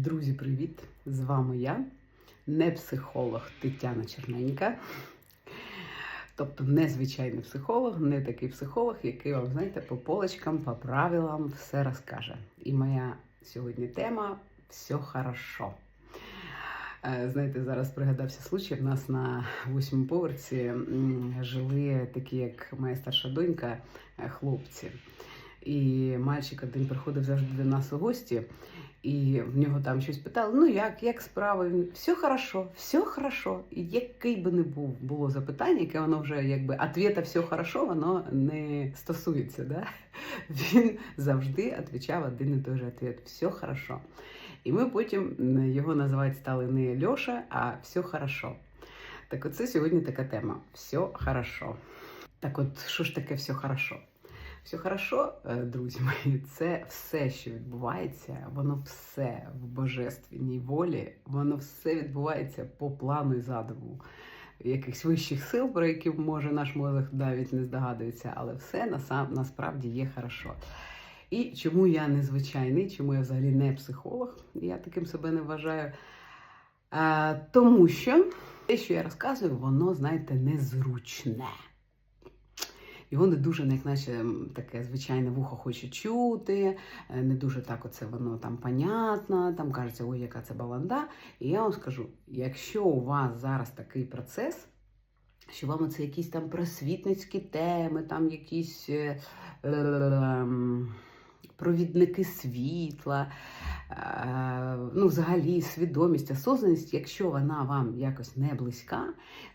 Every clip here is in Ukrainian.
Друзі, привіт! З вами я, не психолог Тетяна Черненька. Тобто не звичайний психолог, не такий психолог, який вам, знаєте, по полочкам, по правилам все розкаже. І моя сьогодні тема все хорошо. Е, Знаєте, зараз пригадався случай. В нас на восьмому поверсі жили такі, як моя старша донька, е, хлопці. І мальчик один приходив завжди до нас у гості, і в нього там щось питали: ну як, як справи? Все хорошо, все хорошо. І який би не був було запитання, яке воно вже якби ответа все хорошо, воно не стосується. Да? Він завжди відповідав один і той же ответ: все хорошо. І ми потім його називати стали не Льоша, а все хорошо. Так оце сьогодні така тема: все хорошо. Так от, що ж таке все хорошо? Все хорошо, е, друзі мої, це все, що відбувається, воно все в божественній волі, воно все відбувається по плану і задуму якихось вищих сил, про які може наш мозок навіть не здогадується, але все насам, насправді є хорошо. І чому я незвичайний, чому я взагалі не психолог, я таким себе не вважаю. А, тому що те, що я розказую, воно, знаєте, незручне. Його не дуже, як наче таке звичайне вухо хоче чути, е, не дуже так оце воно там понятно, там кажеться, ой, яка це баланда. І я вам скажу: якщо у вас зараз такий процес, що вам це якісь там просвітницькі теми, там якісь е, ем, провідники світла, е, ну, взагалі свідомість, осознаність, якщо вона вам якось не близька,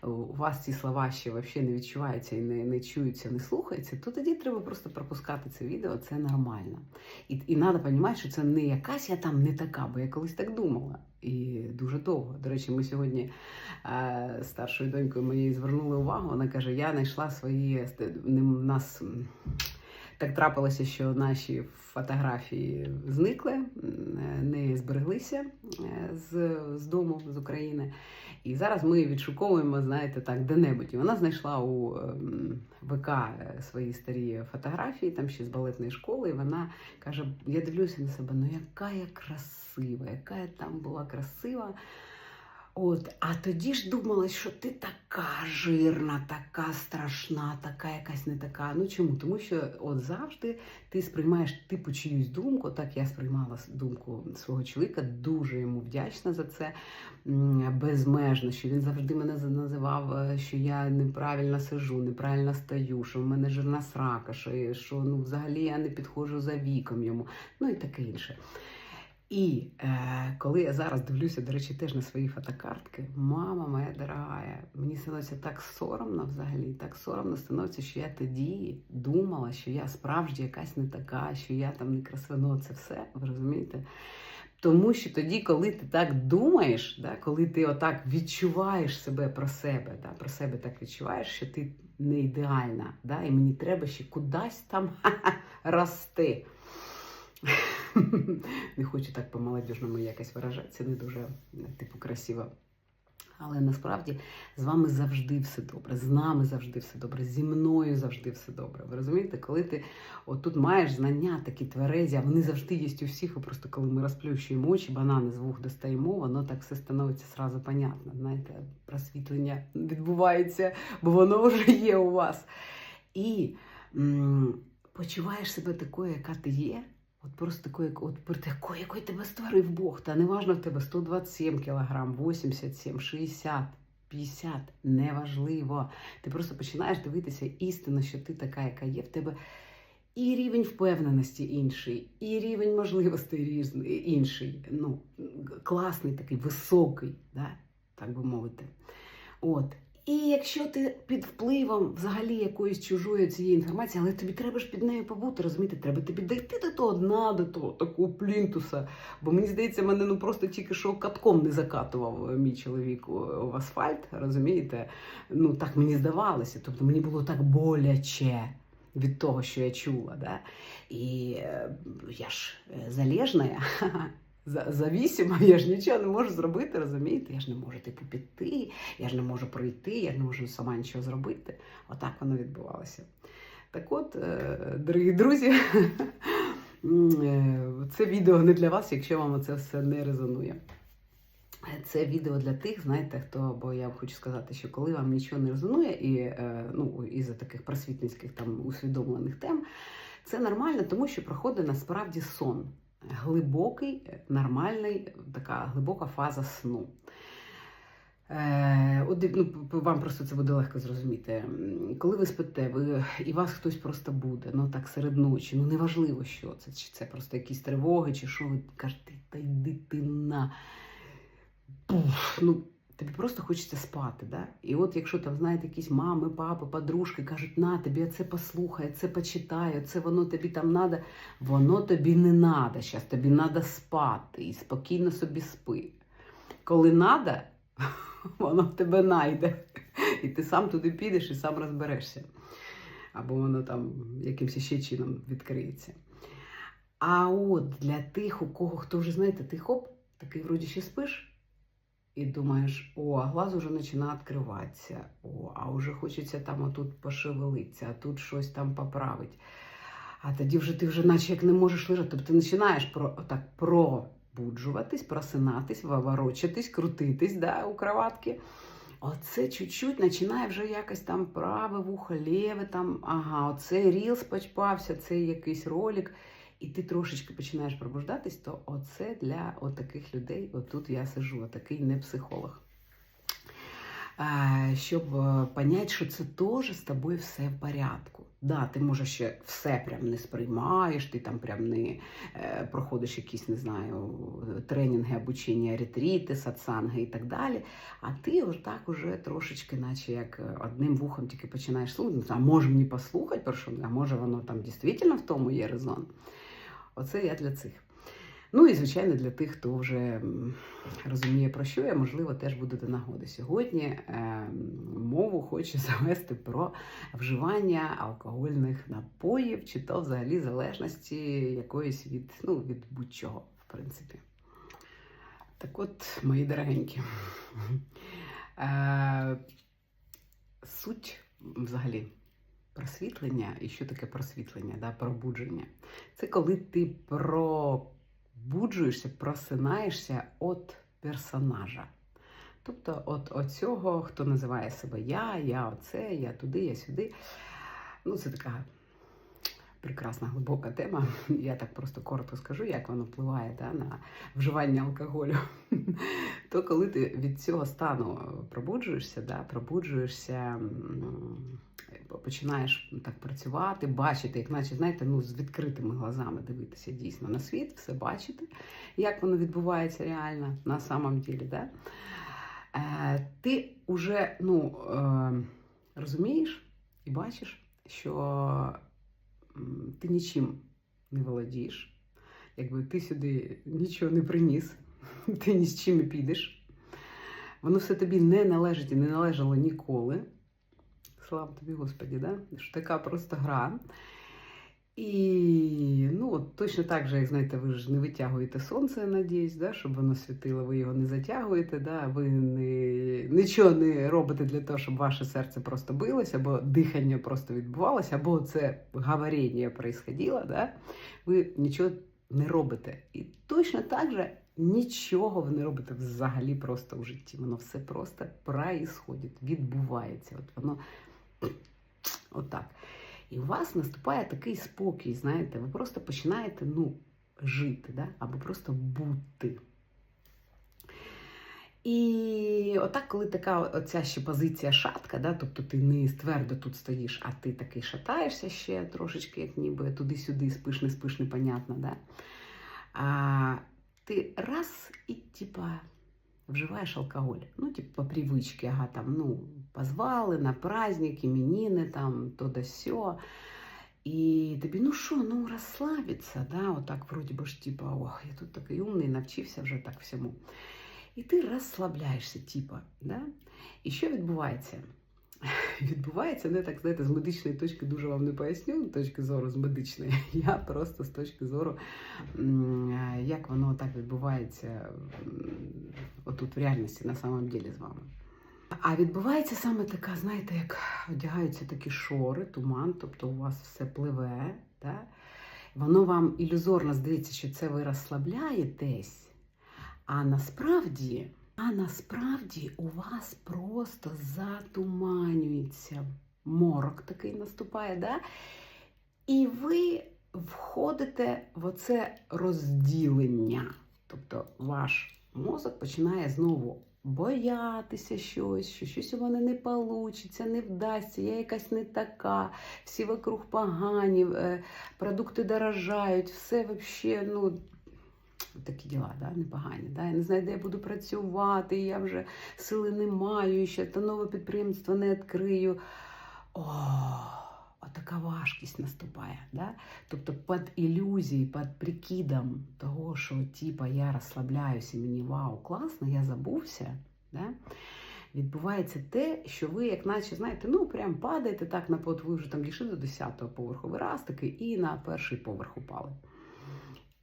у вас ці слова ще взагалі не відчуваються і не, не чуються, не слухаються, то тоді треба просто пропускати це відео, це нормально. І, і треба розуміти, що це не якась я там не така, бо я колись так думала. І дуже довго. До речі, ми сьогодні е, старшою донькою моєю звернули увагу. Вона каже: я знайшла свої нас. Так трапилося, що наші фотографії зникли, не збереглися е, з, з дому з України. І зараз ми відшуковуємо, знаєте, так, де-небудь. І вона знайшла у ем, ВК е, свої старі фотографії, там ще з балетної школи. І вона каже: я дивлюся на себе, ну яка я красива, яка я там була красива. От, а тоді ж думала, що ти така жирна, така страшна, така якась не така. Ну чому? Тому що от завжди ти сприймаєш типу чиюсь думку. Так я сприймала думку свого чоловіка, дуже йому вдячна за це безмежно. Що він завжди мене називав, е, що я неправильно сижу, неправильно стою, що в мене жирна срака, що, що ну, взагалі я не підходжу за віком йому, ну і таке інше. І е, коли я зараз дивлюся, до речі, теж на свої фотокартки, мама моя дорогая, мені становиться так соромно взагалі, так соромно становиться, що я тоді думала, що я справді якась не така, що я там не красива. Ну, це все, ви розумієте? Тому що тоді, коли ти так думаєш, да, коли ти отак відчуваєш себе про себе, да, про себе так відчуваєш, що ти не ідеальна, да, і мені треба ще кудись там рости. Не хочу так по-молодіжному якось виражатися, не дуже типу красиво. Але насправді з вами завжди все добре, з нами завжди все добре, зі мною завжди все добре. Ви розумієте, коли ти отут маєш знання такі тверезі, а вони завжди є у всіх, і просто коли ми розплющуємо очі, банани з вух достаємо, воно так все становиться сразу понятно. Знаєте, просвітлення відбувається, бо воно вже є у вас. І м, почуваєш себе такою, яка ти є. От просто такою, як- от про якою тебе створив Бог. Та неважно в тебе 127 кілограм, 87, 60, 50, неважливо. Ти просто починаєш дивитися істинно, що ти така, яка є в тебе. І рівень впевненості інший, і рівень можливостей різний, інший. Ну, класний, такий високий, да? так би мовити. От. І якщо ти під впливом взагалі якоїсь чужої цієї інформації, але тобі треба ж під нею побути, розумієте, треба тобі дійти до того дна, до того такого плінтуса. Бо мені здається, мене ну просто тільки що катком не закатував е, мій чоловік в асфальт, розумієте? Ну так мені здавалося. Тобто мені було так боляче від того, що я чула. Да? І е, я ж е, залежна, за- завісима, я ж нічого не можу зробити, розумієте? Я ж не можу типу піти, я ж не можу пройти, я не можу сама нічого зробити. Отак воно відбувалося. Так от, е, дорогі друзі, е, це відео не для вас, якщо вам це все не резонує. Це відео для тих, знаєте, хто, бо я хочу сказати, що коли вам нічого не резонує, і е, ну, із-за таких просвітницьких там усвідомлених тем, це нормально, тому що проходить насправді сон. Глибокий, нормальний, така глибока фаза сну. Е, от, ну, вам просто це буде легко зрозуміти. Коли ви спите, ви, і вас хтось просто буде, ну так серед ночі, ну неважливо, що це, чи це просто якісь тривоги, чи що ви кажете, та йди ти на. Пуф, ну, тобі просто хочеться спати. Да? І от якщо там, знаєте, якісь мами, папи, подружки кажуть, на, тобі це послухай, це почитай, це воно тобі там надо, воно тобі не надо, зараз тобі надо спати і спокійно собі спи. Коли надо, воно тебе найде. І ти сам туди підеш і сам розберешся. Або воно там якимось ще чином відкриється. А от для тих, у кого хто вже, знаєте, ти хоп, такий вроді ще спиш, і думаєш, о, глаз уже починає відкриватися, о, а вже хочеться там отут пошевелитися, а тут щось там поправити. А тоді вже ти вже наче як не можеш лежати. Тобто ти починаєш про, отак пробуджуватись, просинатись, ворочатись, крутитись да, у кроватки. Оце чуть-чуть починає вже якось там праве вухо, ліве, там, ага, оце рілс почпався, це якийсь ролик, і ти трошечки починаєш пробуждатись, то оце для от таких людей, отут я сижу, отакий не психолог. Щоб е, понять, що це теж з тобою все в порядку. Да, ти може ще все прям не сприймаєш, ти там прям не е, проходиш якісь, не знаю, тренінги, обучення, ретріти, сатсанги і так далі. А ти ось так уже трошечки, наче як е, одним вухом тільки починаєш слухати. Ну, А може мені послухати, про що, а може воно там дійсно в тому є резон. Оце я для цих. Ну і, звичайно, для тих, хто вже розуміє, про що я, можливо, теж буде до нагоди. Сьогодні е, мову хочу завести про вживання алкогольних напоїв, чи то взагалі залежності якоїсь від, ну, від будь-чого, в принципі. Так от, мої дорогенькі, е, суть взагалі просвітлення, і що таке просвітлення, да, пробудження. Це коли ти пробуджуєшся, просинаєшся від персонажа. Тобто, от оцього, хто називає себе я, я оце, я туди, я сюди. Ну, це така прекрасна глибока тема. Я так просто коротко скажу, як воно впливає да, на вживання алкоголю. То коли ти від цього стану пробуджуєшся, да, пробуджуєшся, починаєш так працювати, бачити, як наче, знаєте, ну, з відкритими глазами дивитися дійсно на світ, все бачити, як воно відбувається реально на самом ділі. Да? Е, ти вже ну, е, розумієш і бачиш, що ти нічим не володієш. Якби ти сюди нічого не приніс, ти ні з чим не підеш. Воно все тобі не належить і не належало ніколи. Слава тобі, Господі, да? що така просто гра. І ну, от точно так же, як знаєте, ви ж не витягуєте сонце, надіюсь, да, щоб воно світило, ви його не затягуєте, да, ви не, нічого не робите для того, щоб ваше серце просто билося, або дихання просто відбувалося, або це говорення происходило, да, ви нічого не робите. І точно так же нічого ви не робите взагалі просто в житті. Воно все просто происходить, відбувається. От воно отак. І у вас наступає такий спокій, знаєте, ви просто починаєте ну, жити, да? або просто бути. І отак, коли така оця ще позиція шатка, да? тобто ти не твердо тут стоїш, а ти такий шатаєшся ще трошечки, як ніби туди-сюди, спиш, не спиш, непонятно, да? а ти раз і типа вживаєш алкоголь. Ну, типу, по привичці, ага, там, ну, позвали на праздник, именины, там, то да сьо. І тобі, ну що, ну розслабиться, да, отак, вроді би ж, типа, ох, я тут такий умний, навчився вже так всьому. І ти розслабляєшся, типа, да? І що відбувається? Відбувається, не так, знаєте, з медичної точки дуже вам не поясню, з точки зору з медичної. Я просто з точки зору, як воно так відбувається отут в реальності на самом ділі з вами. А відбувається саме така, знаєте, як одягаються такі шори, туман, тобто у вас все пливе, да? воно вам ілюзорно здається, що це ви розслабляєтесь, а насправді, а насправді у вас просто затуманюється морок такий наступає, да? і ви входите в оце розділення. Тобто ваш мозок починає знову боятися щось, що щось у мене не вийде, не вдасться, я якась не така, всі вокруг погані, е, продукти дорожають, все взагалі, ну. Такі діла, да, непогані. Да? Я не знаю, де я буду працювати, я вже сили не маю, ще та нове підприємство не відкрию. О, така важкість наступає. Да? Тобто під ілюзією, під прикидом того, що типа я розслабляюся, мені вау, класно, я забувся. Да? Відбувається те, що ви, як наче, знаєте, ну прям падаєте так на пот, ви вже там дійшли до 10-го поверху, ви раз таки і на перший поверх упали.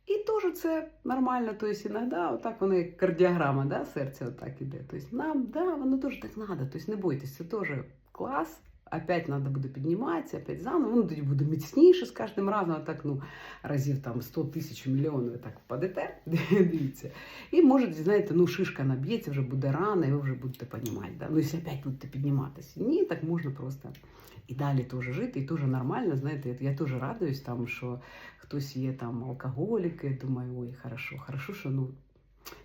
І теж це нормально, тобто іноді отак воно як кардіограма, да, серця отак іде. Тобто нам, да, воно теж так треба, тобто не бойтесь, це теж клас, опять треба буде підніматися, опять заново, воно тоді буде міцніше з кожним разом, так ну, разів там 100 тисяч мільйонів так впадете, дивіться. І може, знаєте, ну шишка наб'ється, вже буде рано, і ви вже будете розуміти. Да? Ну, якщо опять будете підніматися. Ні, так можна просто і далі теж жити, і теж нормально, знаєте, я теж радуюсь, там, що хтось є там алкоголіки, думаю, ой, хорошо, хорошо, що ну,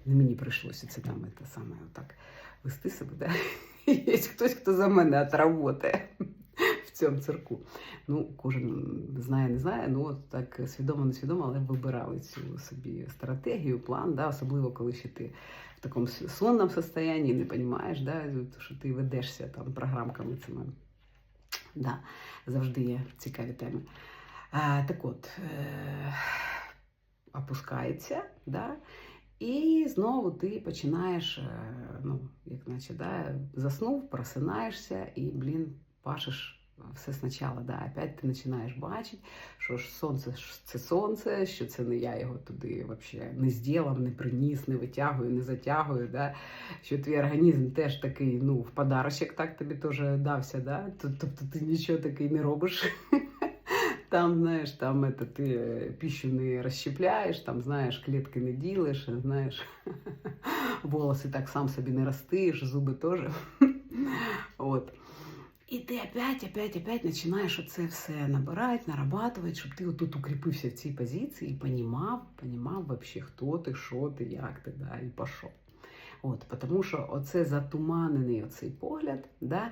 не мені прийшлося це там це саме отак вести себе. Да? Є хтось, хто за мене отработає в цьому цирку. Ну, кожен знає, не знає, ну так свідомо, не свідомо, але вибирали цю собі стратегію, план, да? особливо коли ще ти в такому сонному состоянні, не розумієш, да? що ти ведешся там програмками цими. Да, Завжди є цікаві теми. Так от, е- опускається, да? І знову ти починаєш, е, ну, як наче, да, заснув, просинаєшся і, блін, пашеш все спочатку. Да, Опять ти починаєш бачити, що ж сонце це сонце, що це не я його туди вообще не зробив, не приніс, не витягую, не затягую. Да? Що твій організм теж такий, ну, в подарочок так тобі теж дався. Да? Тобто ти нічого такий не робиш. Там, знаєш, там это, ти пищу не розщепляєш, там, знаєш, клітки не ділиш, знаєш, волоси так сам собі не ростиш, зуби теж. От. І ти опять, опять, опять починаєш оце все набирати, нарабатувати, щоб ти отут укріпився в цій позиції і понімав, понімав вообще, хто ти, що ти, як ти, да, і пішов. От, Тому що оце затуманений оцей погляд, да,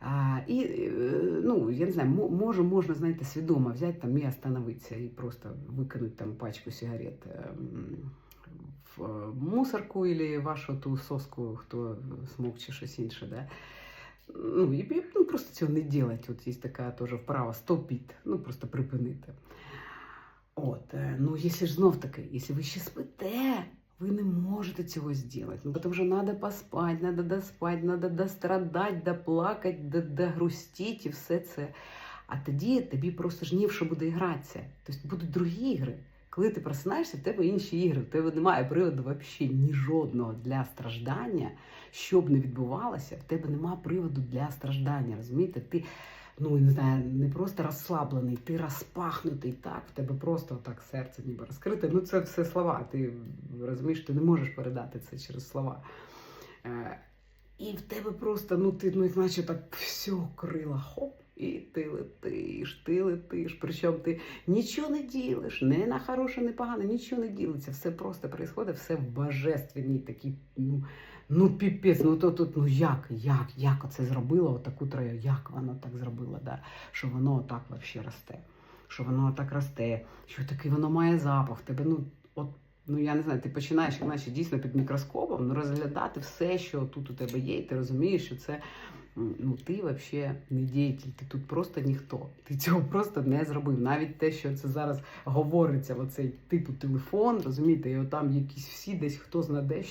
а, І е, ну, я не знаю, може, можна, знаєте, свідомо взяти там і остановитися, і просто викинути там пачку сигарет ем, в е, мусорку или вашу ту соску, хто смокче щось інше. Да? Ну, і ну, просто цього не делать. От є така теж вправа стопіт, ну просто припинити. От, е, ну, якщо ж знов таки, якщо ви ще спите, ви не можете цього зробити. Ну, тому що треба поспати, треба доспати, треба дострадати, доплакати, догрустити і все це. А тоді тобі просто ж ні в що буде гратися. Тобто будуть другі ігри. Коли ти просинаєшся, в тебе інші ігри, в тебе немає приводу взагалі ні жодного для страждання, що б не відбувалося, в тебе немає приводу для страждання. Розумієте? Ти ну не знаю, не просто розслаблений, ти розпахнутий так, в тебе просто так серце ніби розкрите. Ну це все слова. Ти розумієш, ти не можеш передати це через слова. Е, І в тебе просто, ну ти ну, наче так все крила, хоп. І ти летиш, ти летиш. Причому ти нічого не ділиш, не на хороше, не погане, нічого не ділиться. Все просто відбувається, все в божественній такій, ну, ну піпець, ну то тут, ну як, як, як оце зробило, отаку трою, як воно так зробило, да? що воно отак взагалі росте, що воно так росте, що такий воно має запах, тебе, ну, от, ну я не знаю, ти починаєш, наче дійсно під мікроскопом ну, розглядати все, що тут у тебе є, і ти розумієш, що це ну ти взагалі не діятель, ти тут просто ніхто. Ти цього просто не зробив. Навіть те, що це зараз говориться, оцей типу телефон, розумієте, і отам якісь всі десь хто знаде,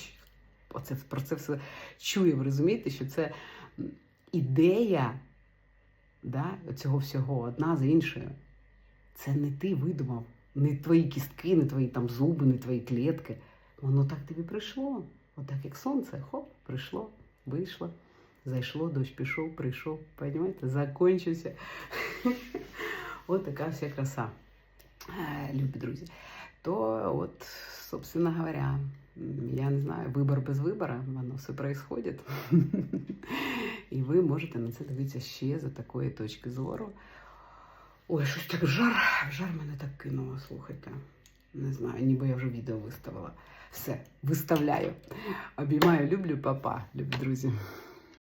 оце, про це все чує. Ви розумієте, що це ідея да, цього всього одна за іншою. Це не ти видумав, не твої кістки, не твої там зуби, не твої клітки. Воно так тобі прийшло. Отак, як сонце, хоп, прийшло, вийшло. Зайшло, дощ пішов, прийшов, понимаете, закончився. От така вся краса. Е, любі друзі, то от, собственно говоря, м, я не знаю, вибор без вибора, воно все происходит. І ви можете на це дивитися ще за такої точки зору. Ой, щось так жар, жар мене так кинуло, слухайте. Не знаю, ніби я вже відео виставила. Все, виставляю. Обіймаю, люблю, папа, любі друзі.